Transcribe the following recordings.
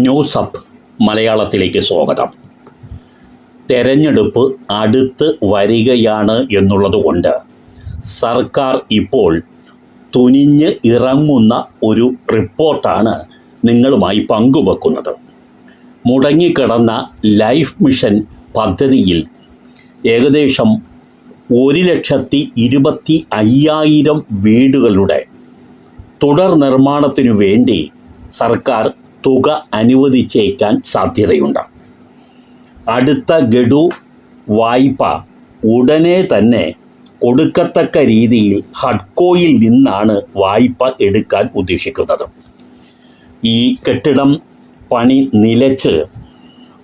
News up മലയാളത്തിലേക്ക് സ്വാഗതം. തെരഞ്ഞെടുപ്പ് അടുത്ത് വരികയാണ് എന്നുള്ളതുകൊണ്ട് സർക്കാർ ഇപ്പോൾ തുനിഞ്ഞ് ഇറങ്ങുന്ന ഒരു റിപ്പോർട്ടാണ് നിങ്ങളുമായി പങ്കുവെക്കുന്നത്. മുടങ്ങിക്കിടന്ന ലൈഫ് മിഷൻ പദ്ധതിയിൽ ഏകദേശം ഒരു ലക്ഷത്തി ഇരുപത്തി അയ്യായിരം വീടുകളുടെ തുടർ നിർമ്മാണത്തിനു വേണ്ടി സർക്കാർ തുക അനുവദിച്ചേക്കാൻ സാധ്യതയുണ്ട്. അടുത്ത ഗഡു വായ്പ ഉടനെ തന്നെ കൊടുക്കത്തക്ക രീതിയിൽ ഹഡ്കോയിൽ നിന്നാണ് വായ്പ എടുക്കാൻ ഉദ്ദേശിക്കുന്നത്. ഈ കെട്ടിടം പണി നിലച്ച്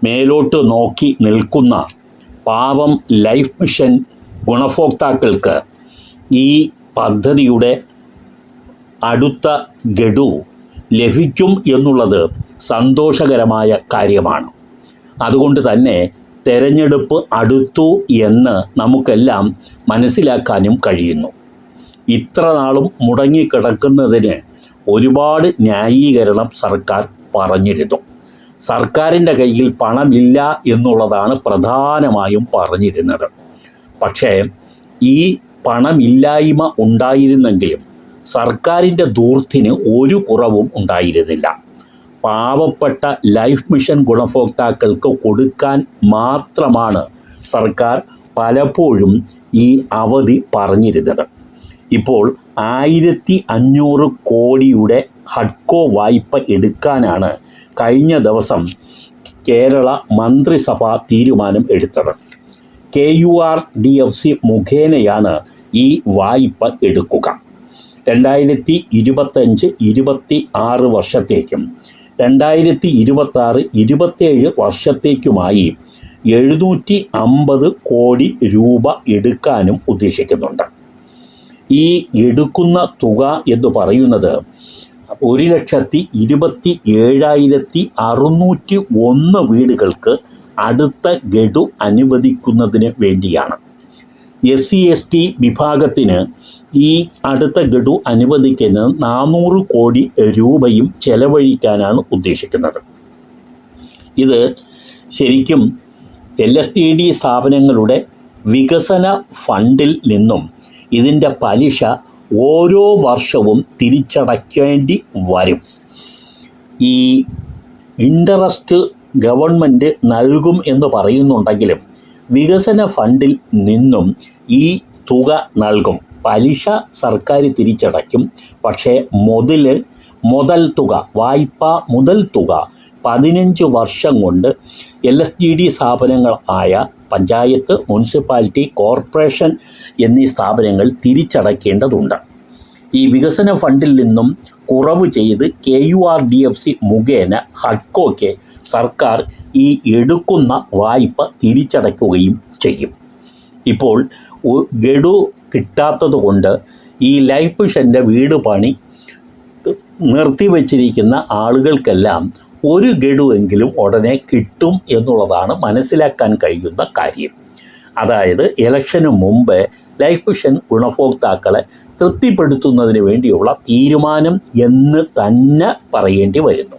മേലോട്ട് നോക്കി നിൽക്കുന്ന പാവം ലൈഫ് മിഷൻ ഗുണഭോക്താക്കൾക്ക് ഈ പദ്ധതിയുടെ അടുത്ത ഗഡു ലഭിക്കും എന്നുള്ളത് സന്തോഷകരമായ കാര്യമാണ്. അതുകൊണ്ട് തന്നെ തെരഞ്ഞെടുപ്പ് അടുത്തു എന്ന് നമുക്കെല്ലാം മനസ്സിലാക്കാനും കഴിയുന്നു. ഇത്ര നാളും മുടങ്ങിക്കിടക്കുന്നതിന് ഒരുപാട് ന്യായീകരണം സർക്കാർ പറഞ്ഞിരുന്നു. സർക്കാരിന്റെ കയ്യിൽ പണമില്ല എന്നുള്ളതാണ് പ്രധാനമായും പറഞ്ഞിരുന്നത്. പക്ഷേ ഈ പണമില്ലായ്മ ഉണ്ടായിരുന്നെങ്കിലും സർക്കാരിന്റെ ദൂർത്തിന് ഒരു കുറവും ഉണ്ടായിരുന്നില്ല. പാവപ്പെട്ട ലൈഫ് മിഷൻ ഗുണഭോക്താക്കൾക്ക് കൊടുക്കാൻ മാത്രമാണ് സർക്കാർ പലപ്പോഴും ഈ അവധി പറഞ്ഞിരുന്നത്. ഇപ്പോൾ ആയിരത്തി അഞ്ഞൂറ് കോടിയുടെ ഹഡ്കോ വായ്പ എടുക്കാനാണ് കഴിഞ്ഞ ദിവസം കേരള മന്ത്രിസഭ തീരുമാനം എടുത്തത്. K U R D F C മുഖേനയാണ് ഈ വായ്പ എടുക്കുക. രണ്ടായിരത്തി ഇരുപത്തഞ്ച് ഇരുപത്തി ആറ് വർഷത്തേക്കും രണ്ടായിരത്തി ഇരുപത്താറ് ഇരുപത്തേഴ് വർഷത്തേക്കുമായി എഴുന്നൂറ്റി അമ്പത് കോടി രൂപ എടുക്കാനും ഉദ്ദേശിക്കുന്നുണ്ട്. ഈ എടുക്കുന്ന തുക എന്ന് പറയുന്നത് ഒരു ലക്ഷത്തി ഇരുപത്തി ഏഴായിരത്തി അറുന്നൂറ്റി ഒന്ന് വീടുകൾക്ക് അടുത്ത ഗഡു അനുവദിക്കുന്നതിന് വേണ്ടിയാണ്. എസ് സി എസ് ടി വിഭാഗത്തിന് ഈ അടുത്ത ഗഡു അനുവദിക്കുന്ന നാനൂറ് കോടി രൂപയും ചെലവഴിക്കാനാണ് ഉദ്ദേശിക്കുന്നത്. ഇത് ശരിക്കും എൽ എസ് ടി ഡി സ്ഥാപനങ്ങളുടെ വികസന ഫണ്ടിൽ നിന്നും ഇതിന്റെ പലിശ ഓരോ വർഷവും തിരിച്ചടയ്ക്കേണ്ടി വരും. ഈ ഇന്ററസ്റ്റ് ഗവൺമെന്റ് നൽകും എന്ന് പറയുന്നുണ്ടെങ്കിലും വികസന ഫണ്ടിൽ നിന്നും ഈ തുക നൽകും. പലിശ സർക്കാർ തിരിച്ചടയ്ക്കും. പക്ഷേ മുതൽ മുതൽ തുക വായ്പ മുതൽ തുക പതിനഞ്ച് വർഷം കൊണ്ട് എൽ എസ് ജി ഡി സ്ഥാപനങ്ങൾ ആയ പഞ്ചായത്ത് മുനിസിപ്പാലിറ്റി കോർപ്പറേഷൻ എന്നീ സ്ഥാപനങ്ങൾ തിരിച്ചടയ്ക്കേണ്ടതുണ്ട്. ഈ വികസന ഫണ്ടിൽ നിന്നും കുറവ് ചെയ്ത് K U R D F C മുഖേന ഹഡ്കോയ്ക്ക് സർക്കാർ ഈ എടുക്കുന്ന വായ്പ തിരിച്ചടയ്ക്കുകയും ചെയ്യും. ഇപ്പോൾ ഗഡു കിട്ടാത്തത് കൊണ്ട് ഈ ലൈഫ് മിഷന്റെ വീട് പണി നിർത്തിവച്ചിരിക്കുന്ന ആളുകൾക്കെല്ലാം ഒരു ഗഡുവെങ്കിലും ഉടനെ കിട്ടും എന്നുള്ളതാണ് മനസ്സിലാക്കാൻ കഴിയുന്ന കാര്യം. അതായത് ഇലക്ഷന് മുമ്പ് ലൈഫ് മിഷൻ ഗുണഭോക്താക്കളെ തൃപ്തിപ്പെടുത്തുന്നതിന് വേണ്ടിയുള്ള തീരുമാനം എന്ന് തന്നെ പറയേണ്ടി വരുന്നു.